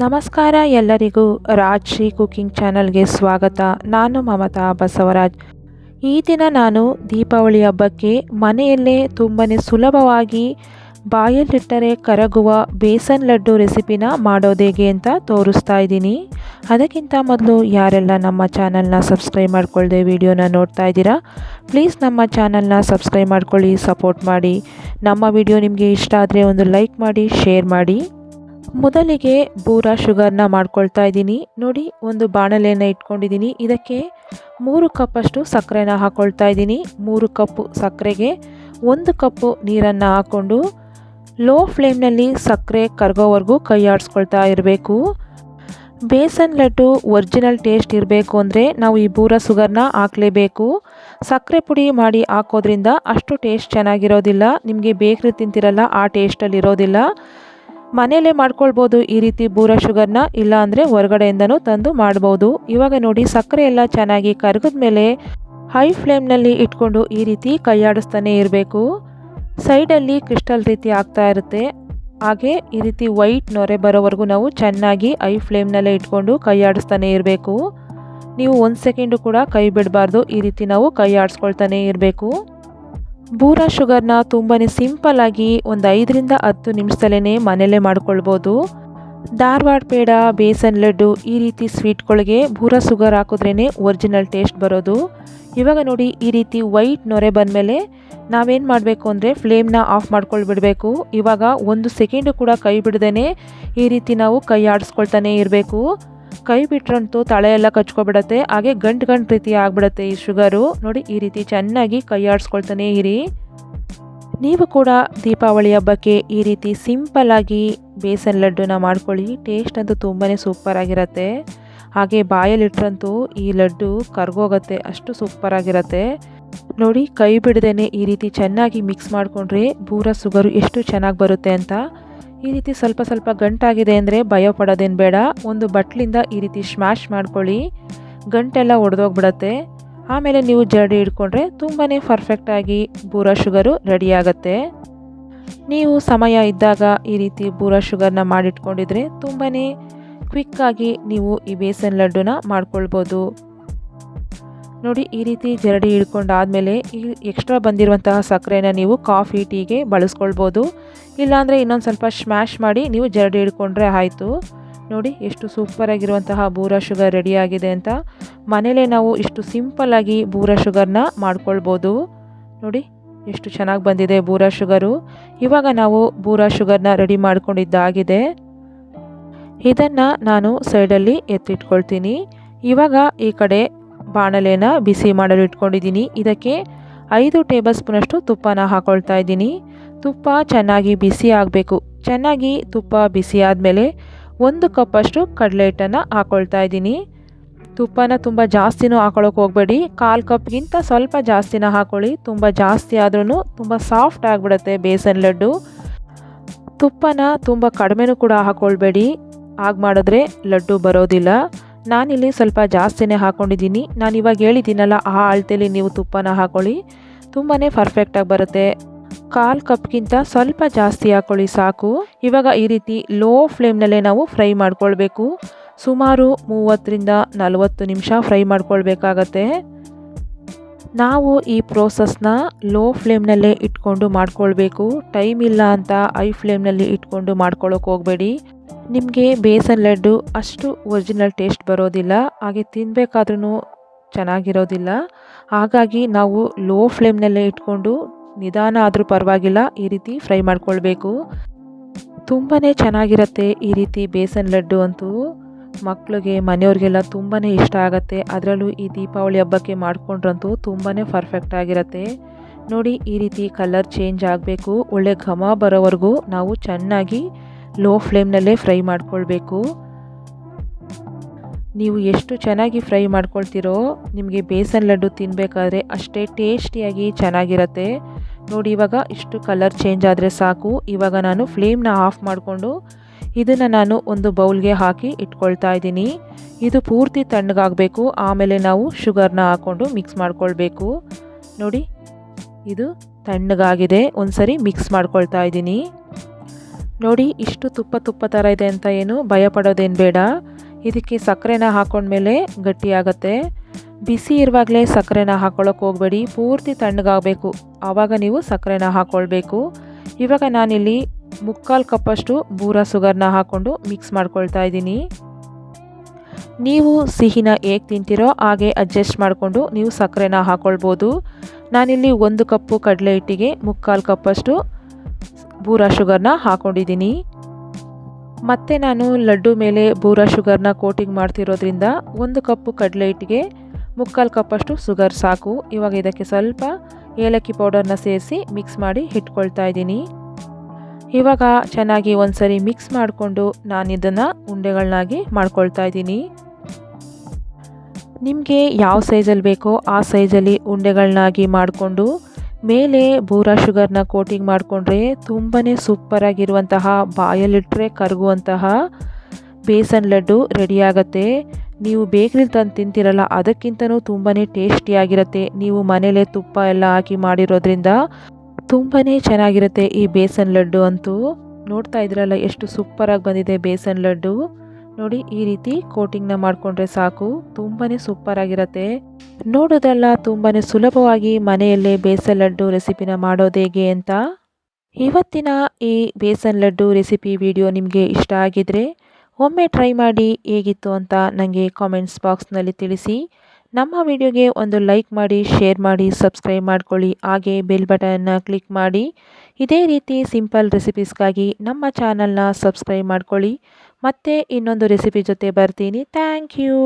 ನಮಸ್ಕಾರ ಎಲ್ಲರಿಗೂ ರಾಜ್ಶ್ರೀ ಕುಕಿಂಗ್ ಚಾನಲ್ಗೆ ಸ್ವಾಗತ. ನಾನು ಮಮತಾ ಬಸವರಾಜ್. ಈ ದಿನ ನಾನು ದೀಪಾವಳಿ ಹಬ್ಬಕ್ಕೆ ಮನೆಯಲ್ಲೇ ತುಂಬಾ ಸುಲಭವಾಗಿ ಬಾಯಲ್ಲಿಟ್ಟರೆ ಕರಗುವ ಬೇಸನ್ ಲಡ್ಡು ರೆಸಿಪಿನ ಮಾಡೋದೇಗೆ ಅಂತ ತೋರಿಸ್ತಾ ಇದ್ದೀನಿ. ಅದಕ್ಕಿಂತ ಮೊದಲು ಯಾರೆಲ್ಲ ನಮ್ಮ ಚಾನಲ್ನ ಸಬ್ಸ್ಕ್ರೈಬ್ ಮಾಡ್ಕೊಳ್ಳದೆ ವಿಡಿಯೋನ ನೋಡ್ತಾ ಇದ್ದೀರಾ, ಪ್ಲೀಸ್ ನಮ್ಮ ಚಾನಲ್ನ ಸಬ್ಸ್ಕ್ರೈಬ್ ಮಾಡ್ಕೊಳ್ಳಿ, ಸಪೋರ್ಟ್ ಮಾಡಿ. ನಮ್ಮ ವಿಡಿಯೋ ನಿಮಗೆ ಇಷ್ಟ ಆದರೆ ಒಂದು ಲೈಕ್ ಮಾಡಿ, ಶೇರ್ ಮಾಡಿ. ಮೊದಲಿಗೆ ಬೂರಾ ಶುಗರ್ನ ಮಾಡ್ಕೊಳ್ತಾ ಇದ್ದೀನಿ. ನೋಡಿ, ಒಂದು ಬಾಣಲೆಯನ್ನು ಇಟ್ಕೊಂಡಿದ್ದೀನಿ. ಇದಕ್ಕೆ ಮೂರು ಕಪ್ಪಷ್ಟು ಸಕ್ಕರೆನ ಹಾಕ್ಕೊಳ್ತಾ ಇದ್ದೀನಿ. ಮೂರು ಕಪ್ಪು ಸಕ್ಕರೆಗೆ ಒಂದು ಕಪ್ಪು ನೀರನ್ನು ಹಾಕ್ಕೊಂಡು ಲೋ ಫ್ಲೇಮ್ನಲ್ಲಿ ಸಕ್ಕರೆ ಕರಗೋವರೆಗೂ ಕೈ ಆಡಿಸ್ಕೊಳ್ತಾ ಇರಬೇಕು. ಬೇಸನ್ ಲಡ್ಡು ಒರಿಜಿನಲ್ ಟೇಸ್ಟ್ ಇರಬೇಕು ಅಂದರೆ ನಾವು ಈ ಬೂರ ಸುಗರ್ನ ಹಾಕಲೇಬೇಕು. ಸಕ್ಕರೆ ಪುಡಿ ಮಾಡಿ ಹಾಕೋದ್ರಿಂದ ಅಷ್ಟು ಟೇಸ್ಟ್ ಚೆನ್ನಾಗಿರೋದಿಲ್ಲ. ನಿಮಗೆ ಬೇಕ್ರಿ ತಿಂತಿರಲ್ಲ, ಆ ಟೇಸ್ಟಲ್ಲಿ ಇರೋದಿಲ್ಲ. ಮನೆಯಲ್ಲೇ ಮಾಡ್ಕೊಳ್ಬೋದು ಈ ರೀತಿ ಬೂರ ಶುಗರ್ನ ಇಲ್ಲ ಅಂದರೆ ಹೊರಗಡೆಯಿಂದನೂ ತಂದು ಮಾಡ್ಬೋದು. ಇವಾಗ ನೋಡಿ, ಸಕ್ಕರೆ ಎಲ್ಲ ಚೆನ್ನಾಗಿ ಕರಗಿದ ಮೇಲೆ ಹೈ ಫ್ಲೇಮ್ನಲ್ಲಿ ಇಟ್ಕೊಂಡು ಈ ರೀತಿ ಕೈಯಾಡಿಸ್ತಾನೆ ಇರಬೇಕು. ಸೈಡಲ್ಲಿ ಕ್ರಿಸ್ಟಲ್ ರೀತಿ ಆಗ್ತಾ ಇರುತ್ತೆ. ಹಾಗೆ ಈ ರೀತಿ ವೈಟ್ ನೊರೆ ಬರೋವರೆಗೂ ನಾವು ಚೆನ್ನಾಗಿ ಐ ಫ್ಲೇಮ್ನಲ್ಲೇ ಇಟ್ಕೊಂಡು ಕೈಯಾಡಿಸ್ತಾನೆ ಇರಬೇಕು. ನೀವು ಒಂದು ಸೆಕೆಂಡು ಕೂಡ ಕೈ ಬಿಡಬಾರ್ದು. ಈ ರೀತಿ ನಾವು ಕೈ ಆಡಿಸ್ಕೊಳ್ತಾನೆ ಇರಬೇಕು. ಬೂರ ಶುಗರ್ನ ತುಂಬಾ ಸಿಂಪಲ್ಲಾಗಿ ಒಂದು ಐದರಿಂದ ಹತ್ತು ನಿಮಿಷದಲ್ಲೇ ಮನೆಯಲ್ಲೇ ಮಾಡ್ಕೊಳ್ಬೋದು. ಧಾರವಾಡ ಪೇಡ, ಬೇಸನ್ ಲಡ್ಡು ಈ ರೀತಿ ಸ್ವೀಟ್ಗಳಿಗೆ ಬೂರಾ ಶುಗರ್ ಹಾಕಿದ್ರೇ ಒರಿಜಿನಲ್ ಟೇಸ್ಟ್ ಬರೋದು. ಇವಾಗ ನೋಡಿ ಈ ರೀತಿ ವೈಟ್ ನೊರೆ ಬಂದಮೇಲೆ ನಾವೇನು ಮಾಡಬೇಕು ಅಂದರೆ ಫ್ಲೇಮ್ನ ಆಫ್ ಮಾಡ್ಕೊಳ್ಬಿಡಬೇಕು. ಇವಾಗ ಒಂದು ಸೆಕೆಂಡು ಕೂಡ ಕೈ ಬಿಡದೇ ಈ ರೀತಿ ನಾವು ಕೈ ಆಡಿಸ್ಕೊಳ್ತಾನೆ ಇರಬೇಕು. ಕೈ ಬಿಟ್ರಂತೂ ತಳೆ ಎಲ್ಲ ಕಚ್ಕೊಬಿಡತ್ತೆ. ಹಾಗೆ ಗಂಟು ಗಂಟು ರೀತಿ ಆಗ್ಬಿಡತ್ತೆ ಈ ಶುಗರು. ನೋಡಿ, ಈ ರೀತಿ ಚೆನ್ನಾಗಿ ಕೈ ಆಡಿಸ್ಕೊಳ್ತಾನೆ ಇರಿ. ನೀವು ಕೂಡ ದೀಪಾವಳಿ ಹಬ್ಬಕ್ಕೆ ಈ ರೀತಿ ಸಿಂಪಲ್ಲಾಗಿ ಬೇಸನ್ ಲಡ್ಡುನ ಮಾಡ್ಕೊಳ್ಳಿ. ಟೇಸ್ಟ್ ಅಂತೂ ತುಂಬಾ ಸೂಪರ್ ಆಗಿರತ್ತೆ. ಹಾಗೆ ಬಾಯಲ್ಲಿಟ್ರಂತೂ ಈ ಲಡ್ಡು ಕರ್ಗೋಗತ್ತೆ, ಅಷ್ಟು ಸೂಪರ್ ಸೂಪರಾಗಿರತ್ತೆ ನೋಡಿ, ಕೈ ಬಿಡದೇನೆ ಈ ರೀತಿ ಚೆನ್ನಾಗಿ ಮಿಕ್ಸ್ ಮಾಡಿಕೊಂಡ್ರೆ ಬೂರ ಸುಗರು ಎಷ್ಟು ಚೆನ್ನಾಗಿ ಬರುತ್ತೆ ಅಂತ. ಈ ರೀತಿ ಸ್ವಲ್ಪ ಸ್ವಲ್ಪ ಗಂಟಾಗಿದೆ ಅಂದರೆ ಭಯ ಪಡೋದೇನು ಬೇಡ. ಒಂದು ಬಟ್ಲಿಂದ ಈ ರೀತಿ ಸ್ಮ್ಯಾಶ್ ಮಾಡ್ಕೊಳ್ಳಿ. ಗಂಟೆಲ್ಲ ಒಡೆದೋಗ್ಬಿಡತ್ತೆ. ಆಮೇಲೆ ನೀವು ಜರಡಿ ಹಿಡ್ಕೊಂಡ್ರೆ ತುಂಬಾ ಪರ್ಫೆಕ್ಟಾಗಿ ಬೂರ ಶುಗರು ರೆಡಿ ಆಗುತ್ತೆ. ನೀವು ಸಮಯ ಇದ್ದಾಗ ಈ ರೀತಿ ಬೂರ ಶುಗರ್ನ ಮಾಡಿಟ್ಕೊಂಡಿದ್ರೆ ತುಂಬಾ ಕ್ವಿಕ್ಕಾಗಿ ನೀವು ಈ ಬೇಸನ್ ಲಡ್ಡುನ ಮಾಡ್ಕೊಳ್ಬೋದು. ನೋಡಿ, ಈ ರೀತಿ ಜರಡಿ ಹಿಡ್ಕೊಂಡಾದಮೇಲೆ ಈ ಎಕ್ಸ್ಟ್ರಾ ಬಂದಿರುವಂತಹ ಸಕ್ಕರೆನ ನೀವು ಕಾಫಿ ಟೀಗೆ ಬಳಸ್ಕೊಳ್ಬೋದು. ಇಲ್ಲಾಂದರೆ ಇನ್ನೊಂದು ಸ್ವಲ್ಪ ಸ್ಮ್ಯಾಶ್ ಮಾಡಿ ನೀವು ಜರಡಿ ಹಿಡ್ಕೊಂಡ್ರೆ ಆಯಿತು. ನೋಡಿ ಎಷ್ಟು ಸೂಪರಾಗಿರುವಂತಹ ಬೂರ ಶುಗರ್ ರೆಡಿಯಾಗಿದೆ ಅಂತ. ಮನೇಲೇ ನಾವು ಇಷ್ಟು ಸಿಂಪಲ್ಲಾಗಿ ಬೂರ ಶುಗರ್ನ ಮಾಡ್ಕೊಳ್ಬೋದು. ನೋಡಿ ಎಷ್ಟು ಚೆನ್ನಾಗಿ ಬಂದಿದೆ ಬೂರ ಶುಗರು ಇವಾಗ ನಾವು ಬೂರ ಶುಗರ್ನ ರೆಡಿ ಮಾಡ್ಕೊಂಡಿದ್ದಾಗಿದೆ. ಇದನ್ನು ನಾನು ಸೈಡಲ್ಲಿ ಎತ್ತಿಟ್ಕೊಳ್ತೀನಿ. ಇವಾಗ ಈ ಕಡೆ ಬಾಣಲೆನ ಬಿಸಿ ಮಾಡಲು ಇಟ್ಕೊಂಡಿದ್ದೀನಿ. ಇದಕ್ಕೆ ಐದು ಟೇಬಲ್ ಸ್ಪೂನಷ್ಟು ತುಪ್ಪನ ಹಾಕೊಳ್ತಾ ಇದ್ದೀನಿ. ತುಪ್ಪ ಚೆನ್ನಾಗಿ ಬಿಸಿ ಆಗಬೇಕು. ಚೆನ್ನಾಗಿ ತುಪ್ಪ ಬಿಸಿ ಆದಮೇಲೆ ಒಂದು ಕಪ್ಪಷ್ಟು ಕಡಲೆ ಹಿಟ್ಟನ್ನು ಹಾಕ್ಕೊಳ್ತಾ ಇದ್ದೀನಿ. ತುಪ್ಪನ ತುಂಬ ಜಾಸ್ತಿನೂ ಹಾಕೊಳ್ಳೋಕೆ ಹೋಗಬೇಡಿ. ಕಾಲು ಕಪ್ಗಿಂತ ಸ್ವಲ್ಪ ಜಾಸ್ತಿನ ಹಾಕೊಳ್ಳಿ. ತುಂಬ ಜಾಸ್ತಿ ಆದ್ರೂ ತುಂಬ ಸಾಫ್ಟ್ ಆಗಿಬಿಡುತ್ತೆ ಬೇಸನ್ ಲಡ್ಡು. ತುಪ್ಪನ ತುಂಬ ಕಡಿಮೆನೂ ಕೂಡ ಹಾಕ್ಕೊಳ್ಬೇಡಿ ಹಾಗೆ ಮಾಡಿದ್ರೆ ಲಡ್ಡು ಬರೋದಿಲ್ಲ. ನಾನಿಲ್ಲಿ ಸ್ವಲ್ಪ ಜಾಸ್ತಿನೇ ಹಾಕ್ಕೊಂಡಿದ್ದೀನಿ ನಾನು ಇವಾಗ ಹೇಳಿದ್ದೀನಲ್ಲ, ಆ ಅಳತೆಯಲ್ಲಿ ನೀವು ತುಪ್ಪನ ಹಾಕೊಳ್ಳಿ. ತುಂಬಾ ಪರ್ಫೆಕ್ಟಾಗಿ ಬರುತ್ತೆ. ಕಾಲು ಕಪ್ಗಿಂತ ಸ್ವಲ್ಪ ಜಾಸ್ತಿ ಹಾಕೊಳ್ಳಿ, ಸಾಕು. ಇವಾಗ ಈ ರೀತಿ ಲೋ ಫ್ಲೇಮ್ನಲ್ಲೇ ನಾವು ಫ್ರೈ ಮಾಡ್ಕೊಳ್ಬೇಕು. ಸುಮಾರು ಮೂವತ್ತರಿಂದ ನಲವತ್ತು ನಿಮಿಷ ಫ್ರೈ ಮಾಡ್ಕೊಳ್ಬೇಕಾಗತ್ತೆ. ನಾವು ಈ ಪ್ರೋಸೆಸ್ನ ಲೋ ಫ್ಲೇಮ್ನಲ್ಲೇ ಇಟ್ಕೊಂಡು ಮಾಡ್ಕೊಳ್ಬೇಕು. ಟೈಮ್ ಇಲ್ಲ ಅಂತ ಐ ಫ್ಲೇಮ್ನಲ್ಲಿ ಇಟ್ಕೊಂಡು ಮಾಡ್ಕೊಳ್ಳೋಕೆ ಹೋಗಬೇಡಿ. ನಿಮಗೆ ಬೇಸನ್ ಲಡ್ಡು ಅಷ್ಟು ಒರಿಜಿನಲ್ ಟೇಸ್ಟ್ ಬರೋದಿಲ್ಲ. ಹಾಗೆ ತಿನ್ನಬೇಕಾದ್ರೂ ಚೆನ್ನಾಗಿರೋದಿಲ್ಲ. ಹಾಗಾಗಿ ನಾವು ಲೋ ಫ್ಲೇಮ್ನಲ್ಲೇ ಇಟ್ಕೊಂಡು ನಿಧಾನ ಆದರೂ ಪರವಾಗಿಲ್ಲ, ಈ ರೀತಿ ಫ್ರೈ ಮಾಡ್ಕೊಳ್ಬೇಕು. ತುಂಬಾ ಚೆನ್ನಾಗಿರುತ್ತೆ ಈ ರೀತಿ ಬೇಸನ್ ಲಡ್ಡು ಅಂತೂ. ಮಕ್ಕಳಿಗೆ ಮನೆಯವ್ರಿಗೆಲ್ಲ ತುಂಬಾ ಇಷ್ಟ ಆಗುತ್ತೆ. ಅದರಲ್ಲೂ ಈ ದೀಪಾವಳಿ ಹಬ್ಬಕ್ಕೆ ಮಾಡಿಕೊಂಡ್ರಂತೂ ತುಂಬಾ ಪರ್ಫೆಕ್ಟ್ ಆಗಿರುತ್ತೆ. ನೋಡಿ, ಈ ರೀತಿ ಕಲರ್ ಚೇಂಜ್ ಆಗಬೇಕು. ಒಳ್ಳೆ ಘಮ ಬರೋವರೆಗೂ ನಾವು ಚೆನ್ನಾಗಿ ಲೋ ಫ್ಲೇಮ್ನಲ್ಲೇ ಫ್ರೈ ಮಾಡ್ಕೊಳ್ಬೇಕು. ನೀವು ಎಷ್ಟು ಚೆನ್ನಾಗಿ ಫ್ರೈ ಮಾಡ್ಕೊಳ್ತೀರೋ, ನಿಮಗೆ ಬೇಸನ್ ಲಡ್ಡು ತಿನ್ನಬೇಕಾದ್ರೆ ಅಷ್ಟೇ ಟೇಸ್ಟಿಯಾಗಿ ಚೆನ್ನಾಗಿರುತ್ತೆ. ನೋಡಿ, ಇವಾಗ ಇಷ್ಟು ಕಲರ್ ಚೇಂಜ್ ಆದರೆ ಸಾಕು. ಇವಾಗ ನಾನು ಫ್ಲೇಮ್ನ ಆಫ್ ಮಾಡಿಕೊಂಡು ಇದನ್ನು ನಾನು ಒಂದು ಬೌಲ್ಗೆ ಹಾಕಿ ಇಟ್ಕೊಳ್ತಾ ಇದ್ದೀನಿ. ಇದು ಪೂರ್ತಿ ತಣ್ಣಗಾಗಬೇಕು. ಆಮೇಲೆ ನಾವು ಶುಗರ್ನ ಹಾಕ್ಕೊಂಡು ಮಿಕ್ಸ್ ಮಾಡ್ಕೊಳ್ಬೇಕು. ನೋಡಿ, ಇದು ತಣ್ಣಗಾಗಿದೆ. ಒಂದು ಸರಿ ಮಿಕ್ಸ್ ಮಾಡ್ಕೊಳ್ತಾ ಇದ್ದೀನಿ. ನೋಡಿ, ಇಷ್ಟು ತುಪ್ಪ ತುಪ್ಪ ಥರ ಇದೆ ಅಂತ ಏನು ಭಯ ಪಡೋದೇನು ಬೇಡ. ಇದಕ್ಕೆ ಸಕ್ಕರೆನ ಹಾಕೊಂಡ್ಮೇಲೆ ಗಟ್ಟಿಯಾಗತ್ತೆ ಬಿಸಿ ಇರುವಾಗಲೇ ಸಕ್ಕರೆನ ಹಾಕೊಳ್ಳೋಕೆ ಹೋಗಬೇಡಿ, ಪೂರ್ತಿ ತಣ್ಣಗಾಗಬೇಕು. ಆವಾಗ ನೀವು ಸಕ್ಕರೆನ ಹಾಕ್ಕೊಳ್ಬೇಕು ಇವಾಗ ನಾನಿಲ್ಲಿ ಮುಕ್ಕಾಲು ಕಪ್ಪಷ್ಟು ಬೂರ ಸುಗರ್ನ ಹಾಕ್ಕೊಂಡು ಮಿಕ್ಸ್ ಮಾಡ್ಕೊಳ್ತಾ ಇದ್ದೀನಿ. ನೀವು ಸಿಹಿನ ಹೇಗೆ ತಿಂತೀರೋ ಹಾಗೆ ಅಡ್ಜಸ್ಟ್ ಮಾಡಿಕೊಂಡು ನೀವು ಸಕ್ಕರೆನ ಹಾಕ್ಕೊಳ್ಬೋದು ನಾನಿಲ್ಲಿ ಒಂದು ಕಪ್ಪು ಕಡಲೆ ಹಿಟ್ಟಿಗೆ ಮುಕ್ಕಾಲು ಕಪ್ಪಷ್ಟು ಬೂರ ಶುಗರ್ನ ಹಾಕ್ಕೊಂಡಿದ್ದೀನಿ ಮತ್ತು ನಾನು ಲಡ್ಡು ಮೇಲೆ ಬೂರ ಶುಗರ್ನ ಕೋಟಿಂಗ್ ಮಾಡ್ತಿರೋದ್ರಿಂದ ಒಂದು ಕಪ್ಪು ಕಡಲೆ ಹಿಟ್ಟಿಗೆ ಮುಕ್ಕಾಲು ಕಪ್ಪಷ್ಟು ಸುಗರ್ ಸಾಕು. ಇವಾಗ ಇದಕ್ಕೆ ಸ್ವಲ್ಪ ಏಲಕ್ಕಿ ಪೌಡರ್ನ ಸೇರಿಸಿ ಮಿಕ್ಸ್ ಮಾಡಿ ಇಟ್ಕೊಳ್ತಾ ಇದ್ದೀನಿ. ಇವಾಗ ಚೆನ್ನಾಗಿ ಒಂದ್ಸರಿ ಮಿಕ್ಸ್ ಮಾಡಿಕೊಂಡು ನಾನು ಇದನ್ನು ಉಂಡೆಗಳನ್ನಾಗಿ ಮಾಡ್ಕೊಳ್ತಾ ಇದ್ದೀನಿ. ನಿಮಗೆ ಯಾವ ಸೈಜಲ್ಲಿ ಬೇಕೋ ಆ ಸೈಜಲ್ಲಿ ಉಂಡೆಗಳನ್ನಾಗಿ ಮಾಡಿಕೊಂಡು ಮೇಲೆ ಬೂರಾ ಶುಗರ್ನ ಕೋಟಿಂಗ್ ಮಾಡಿಕೊಂಡ್ರೆ ತುಂಬಾ ಸೂಪರಾಗಿರುವಂತಹ ಬಾಯಲ್ಲಿಟ್ಟರೆ ಕರಗುವಂತಹ ಬೇಸನ್ ಲಡ್ಡು ರೆಡಿಯಾಗತ್ತೆ. ನೀವು ಬೇಕ್ರಿಲಿ ತಂದು ತಿಂತಿರಲ್ಲ, ಅದಕ್ಕಿಂತನೂ ತುಂಬಾ ಟೇಸ್ಟಿಯಾಗಿರುತ್ತೆ. ನೀವು ಮನೆಯಲ್ಲೇ ತುಪ್ಪ ಎಲ್ಲ ಹಾಕಿ ಮಾಡಿರೋದ್ರಿಂದ ತುಂಬಾ ಚೆನ್ನಾಗಿರುತ್ತೆ ಈ ಬೇಸನ್ ಲಡ್ಡು ಅಂತೂ. ನೋಡ್ತಾ ಇದ್ರಲ್ಲ ಎಷ್ಟು ಸೂಪರಾಗಿ ಬಂದಿದೆ ಬೇಸನ್ ಲಡ್ಡು. ನೋಡಿ, ಈ ರೀತಿ ಕೋಟಿಂಗ್ನ ಮಾಡಿಕೊಂಡ್ರೆ ಸಾಕು ತುಂಬಾ ಸೂಪರಾಗಿರುತ್ತೆ. ನೋಡೋದಲ್ಲ ತುಂಬಾ ಸುಲಭವಾಗಿ ಮನೆಯಲ್ಲೇ ಬೇಸನ್ ಲಡ್ಡು ರೆಸಿಪಿನ ಮಾಡೋದು ಹೇಗೆ ಅಂತ. ಇವತ್ತಿನ ಈ ಬೇಸನ್ ಲಡ್ಡು ರೆಸಿಪಿ ವಿಡಿಯೋ ನಿಮಗೆ ಇಷ್ಟ ಆಗಿದ್ರೆ ಒಮ್ಮೆ ಟ್ರೈ ಮಾಡಿ ಹೇಗಿತ್ತು ಅಂತ ನನಗೆ ಕಾಮೆಂಟ್ಸ್ ಬಾಕ್ಸ್ನಲ್ಲಿ ತಿಳಿಸಿ. ನಮ್ಮ ವಿಡಿಯೋಗೆ ಒಂದು ಲೈಕ್ ಮಾಡಿ ಶೇರ್ ಮಾಡಿ ಸಬ್ಸ್ಕ್ರೈಬ್ ಮಾಡ್ಕೊಳ್ಳಿ. ಹಾಗೆ ಬೆಲ್ ಬಟನ್ನ ಕ್ಲಿಕ್ ಮಾಡಿ. ಇದೇ ರೀತಿ ಸಿಂಪಲ್ ರೆಸಿಪೀಸ್ಗಾಗಿ ನಮ್ಮ ಚಾನಲ್ನ ಸಬ್ಸ್ಕ್ರೈಬ್ ಮಾಡ್ಕೊಳ್ಳಿ. ಮತ್ತೆ ಇನ್ನೊಂದು ರೆಸಿಪಿ ಜೊತೆ ಬರ್ತೀನಿ. Thank you